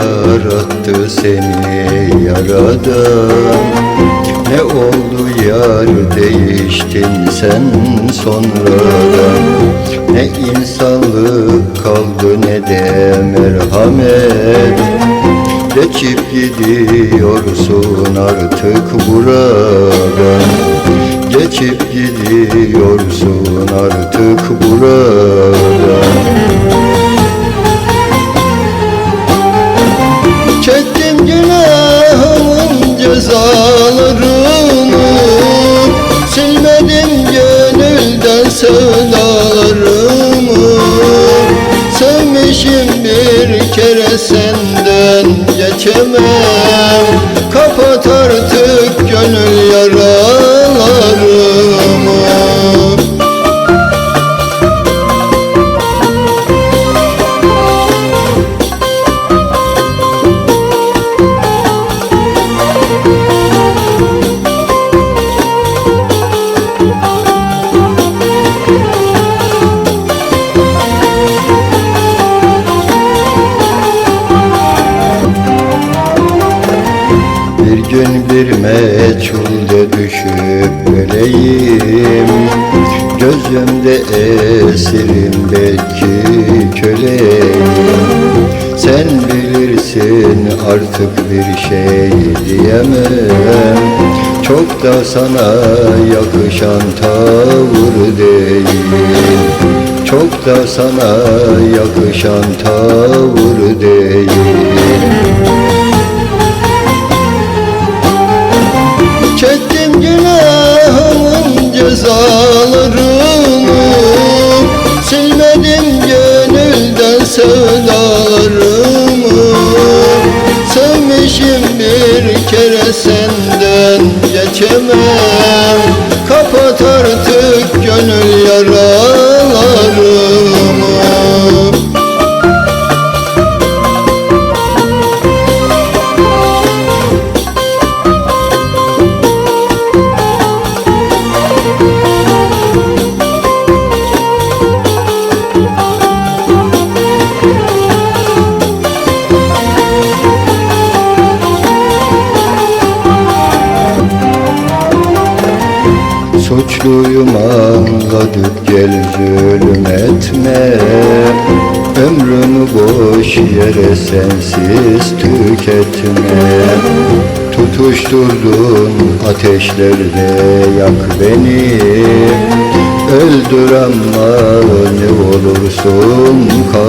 yarattı seni yaradan Ne oldu yar değiştin sen sonradan Ne insanlık kaldı ne de merhamet. Geçip gidiyorsun artık buradan? Geçip gidiyorsun artık buradan cezalarını Silmedim gönülden sevdalarımı. Sevmişim bir kere senden geçemem gün bir meçhulde düşüp öleyim. Gözümde esirim belki köleyim. Sen bilirsin artık bir şey diyemem. Çok da sana yakışan tavır değil. Çok da sana yakışan tavır değil sevdalarımı Sevmişim bir kere senden geçemem. Kapat artık gönül anladık gel zulüm etme. Ömrümü boş yere sensiz tüketme. Tutuşturdun ateşlerde yak beni. Öldür ama ne olursun kahretme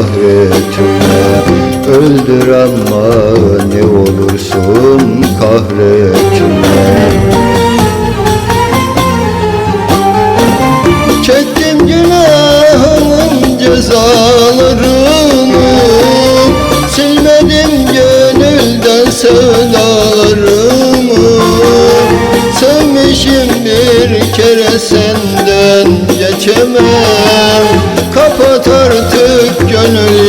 sevdalarımı Sevmişim bir kere senden geçemem. Kapat artık gönül